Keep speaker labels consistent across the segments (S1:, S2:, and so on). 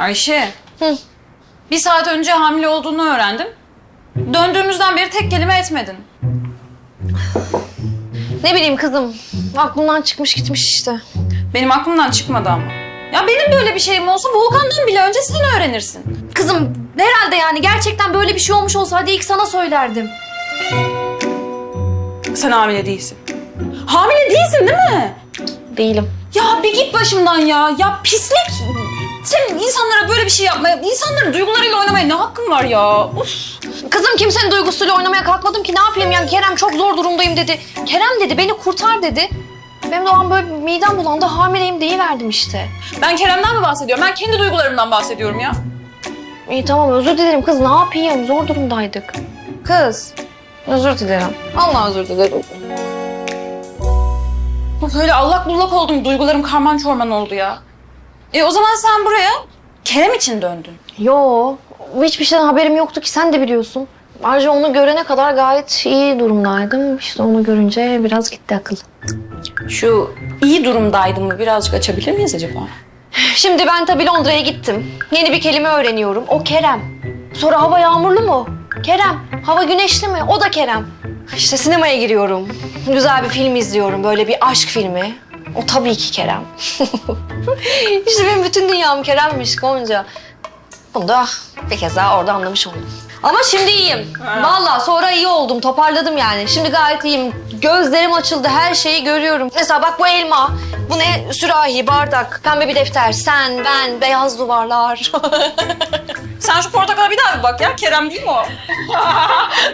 S1: Ayşe.
S2: Hı.
S1: Bir saat önce hamile olduğunu öğrendim. Döndüğümüzden beri tek kelime etmedin.
S2: Ne bileyim kızım. Aklımdan çıkmış gitmiş işte.
S1: Benim aklımdan çıkmadı ama. Ya benim böyle bir şeyim olsa Volkan'dan bile önce sen öğrenirsin.
S2: Kızım herhalde yani gerçekten böyle bir şey olmuş olsaydı ilk sana söylerdim.
S1: Sen hamile değilsin. Hamile değilsin değil mi?
S2: Değilim.
S1: Ya bir git başımdan ya. Ya pislik. Senin insanlara böyle bir şey yapmaya, insanların duygularıyla oynamaya ne hakkın var ya? Uf.
S2: Kızım kimsenin duygusuyla oynamaya kalkmadım ki ne yapayım yani Kerem çok zor durumdayım dedi. Kerem dedi beni kurtar dedi. Benim de o an böyle midem bulandı hamileyim deyiverdim işte.
S1: Ben Kerem'den mi bahsediyorum? Ben kendi duygularımdan bahsediyorum ya.
S2: İyi tamam özür dilerim kız ne yapayım zor durumdaydık. Kız özür dilerim. Allah özür dilerim.
S1: Böyle allak bullak oldum. Duygularım karman çorman oldu ya. E o zaman sen buraya Kerem için döndün.
S2: Yo hiçbir şeyden haberim yoktu ki sen de biliyorsun. Ayrıca onu görene kadar gayet iyi durumdaydım. İşte onu görünce biraz gitti akıl.
S1: Şu iyi durumdaydım mı birazcık açabilir miyiz acaba?
S2: Şimdi ben tabii Londra'ya gittim. Yeni bir kelime öğreniyorum. O Kerem. Sonra hava yağmurlu mu? Kerem. Hava güneşli mi? O da Kerem. İşte sinemaya giriyorum. Güzel bir film izliyorum. Böyle bir aşk filmi. O tabii ki Kerem. işte benim bütün dünyam Kerem'miş Gonca. Bunu da bir kez daha orada anlamış oldum. Ama şimdi iyiyim. Vallahi sonra iyi oldum. Toparladım yani. Şimdi gayet iyiyim. Gözlerim açıldı. Her şeyi görüyorum. Mesela bak bu elma. Bu ne? Sürahi, bardak, pembe bir defter. Sen, ben, beyaz duvarlar.
S1: Sen şu portakala bir daha bir bak ya. Kerem değil mi o?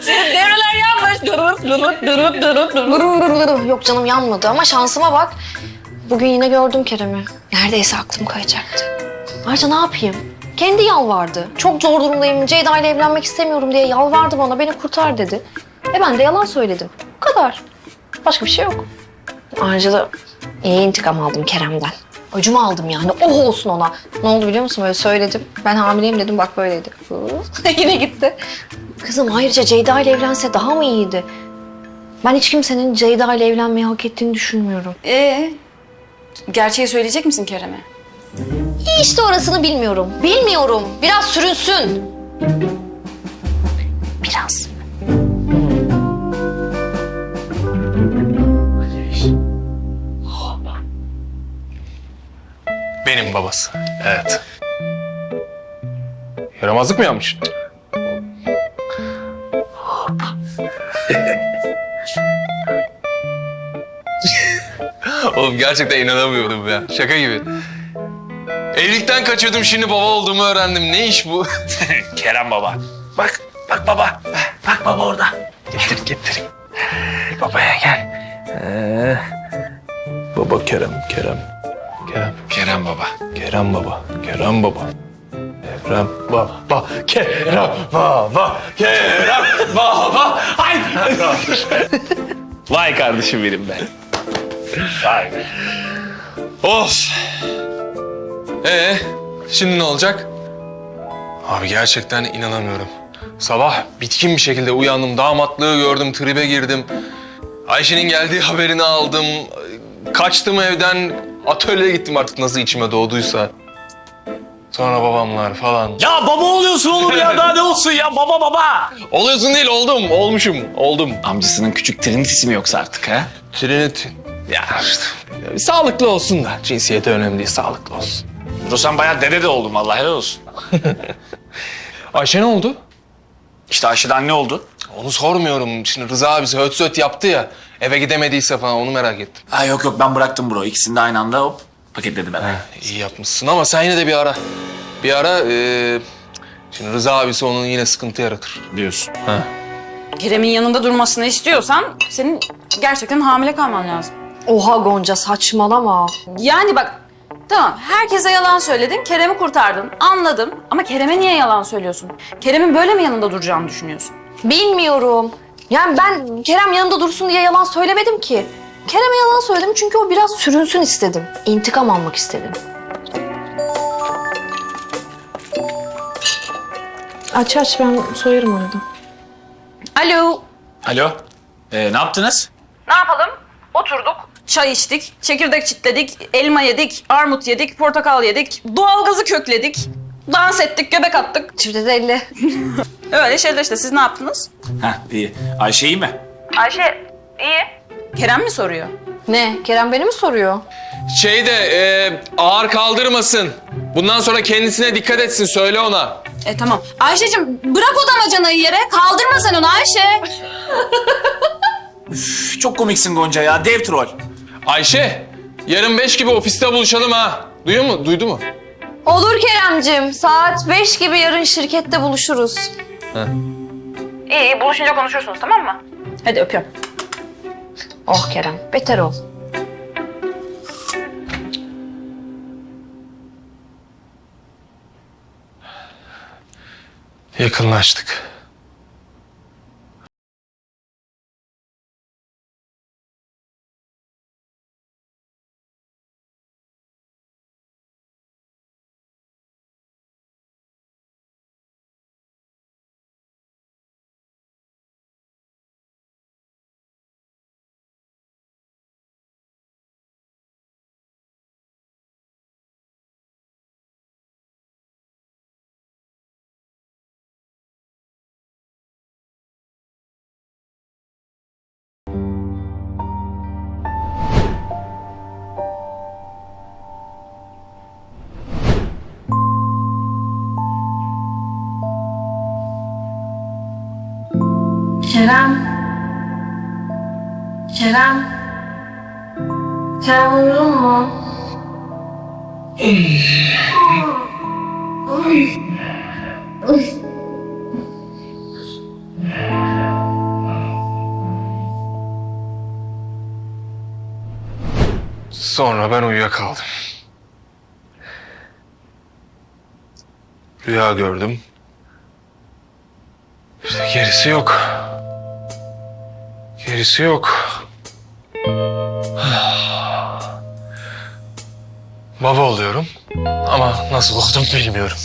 S1: Senin devreler yanmış. Dırıp dırıp dırıp dırıp dırıp.
S2: Vırı vırı vırı. Yok canım yanmadı ama şansıma bak. Bugün yine gördüm Kerem'i. Neredeyse aklım kayacaktı. Ayrıca ne yapayım? Kendi yalvardı. Çok zor durumdayım. Ceyda ile evlenmek istemiyorum diye yalvardı bana. Beni kurtar dedi. E ben de yalan söyledim. Bu kadar. Başka bir şey yok. Ayrıca da iyi intikam aldım Kerem'den. Öcümü aldım yani. Oh olsun ona. Ne oldu biliyor musun? Böyle söyledim. Ben hamileyim dedim. Bak böyleydi. Yine gitti. Kızım ayrıca Ceyda ile evlense daha mı iyiydi? Ben hiç kimsenin Ceyda ile evlenmeyi hak ettiğini düşünmüyorum.
S1: Ee, gerçeği söyleyecek misin Kerem'e?
S2: İşte orasını bilmiyorum. Bilmiyorum. Biraz sürünsün. Biraz.
S3: Benim babası. Evet. Yaramazlık mı yapmış? Oğlum gerçekten inanamıyorum ya. Şaka gibi. Evlilikten kaçırdım şimdi baba olduğumu öğrendim. Ne iş bu?
S4: Kerem baba. Bak, bak baba. Bak baba orada.
S3: getir getir.
S4: Babaya gel.
S3: Ee, baba Kerem, Kerem. Kerem,
S4: Kerem baba.
S3: Kerem baba, Kerem baba. Kerem baba, Kerem baba, Kerem baba. Ay!
S4: Vay kardeşim benim ben. Vay.
S3: Of. Ee, şimdi ne olacak? Abi gerçekten inanamıyorum. Sabah bitkin bir şekilde uyandım, damatlığı gördüm, tribe girdim. Ayşe'nin geldiği haberini aldım. Kaçtım evden, atölyeye gittim artık nasıl içime doğduysa. Sonra babamlar falan.
S4: Ya baba oluyorsun oğlum ya daha ne olsun ya baba baba.
S3: Oluyorsun değil, oldum, olmuşum, oldum.
S4: Amcasının küçük trinitisi mi yoksa artık ha?
S3: Trinity. Ya işte, sağlıklı olsun da. Cinsiyeti önemli değil, sağlıklı olsun.
S4: Dur sen bayağı dede de oldun vallahi helal olsun.
S3: Ayşe ne oldu?
S4: İşte Ayşe'den ne oldu?
S3: Onu sormuyorum. Şimdi Rıza abisi höt söt yaptı ya. Eve gidemediyse falan onu merak ettim.
S4: Ha yok yok ben bıraktım bro. İkisini de aynı anda hop paketledim ben.
S3: İyi yapmışsın ama sen yine de bir ara. Bir ara eee, şimdi Rıza abisi onun yine sıkıntı yaratır.
S4: Diyorsun.
S3: Ha.
S1: Kerem'in yanında durmasını istiyorsan senin gerçekten hamile kalman lazım.
S2: Oha Gonca saçmalama.
S1: Yani bak tamam herkese yalan söyledin, Kerem'i kurtardın anladım. Ama Kerem'e niye yalan söylüyorsun? Kerem'in böyle mi yanında duracağını düşünüyorsun?
S2: Bilmiyorum. Yani ben Kerem yanında dursun diye yalan söylemedim ki. Kerem'e yalan söyledim çünkü o biraz sürünsün istedim. İntikam almak istedim. Aç aç ben soyarım orada.
S1: Alo.
S4: Alo. Ee, ne yaptınız?
S1: Ne yapalım? Oturduk. Çay içtik, çekirdek çitledik, elma yedik, armut yedik, portakal yedik, doğalgazı kökledik. Dans ettik, göbek attık.
S2: Çifte de elli.
S1: Öyle şeyler işte. Siz ne yaptınız?
S4: Heh iyi. Ayşe iyi mi?
S1: Ayşe iyi. Kerem mi soruyor?
S2: Ne? Kerem beni mi soruyor?
S3: Şey de e, ağır kaldırmasın. Bundan sonra kendisine dikkat etsin söyle ona.
S1: E tamam. Ayşe'cim bırak o damacanayı yere. Kaldırma sen onu Ayşe.
S4: Üf, çok komiksin Gonca ya. Dev troll.
S3: Ayşe yarın beş gibi ofiste buluşalım ha. Duyuyor mu? Duydu mu?
S2: Olur Keremcim. Saat beş gibi yarın şirkette buluşuruz.
S1: İyi, iyi buluşunca konuşursunuz tamam mı? Hadi öpüyorum.
S2: Oh Kerem, beter ol.
S3: Yakınlaştık.
S5: Kerem. Kerem. Kerem uyudun mu?
S3: Sonra ben uyuyakaldım. Rüya gördüm. İşte gerisi yok. Gerisi yok. Baba oluyorum ama nasıl oldum bilmiyorum.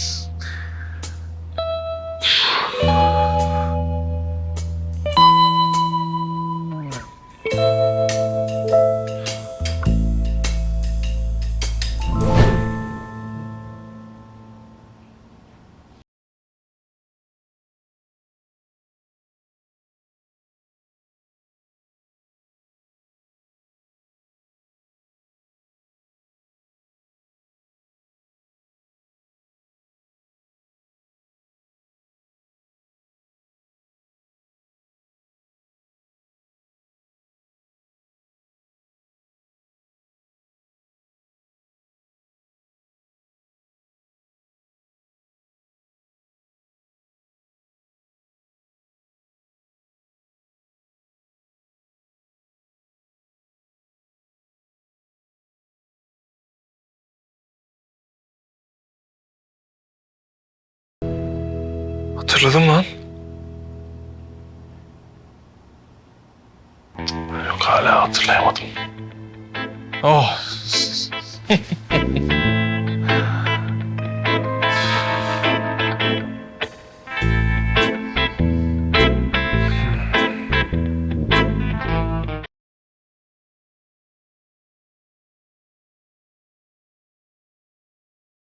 S3: Hatırladın mı lan? Yok hala hatırlayamadım. Oh.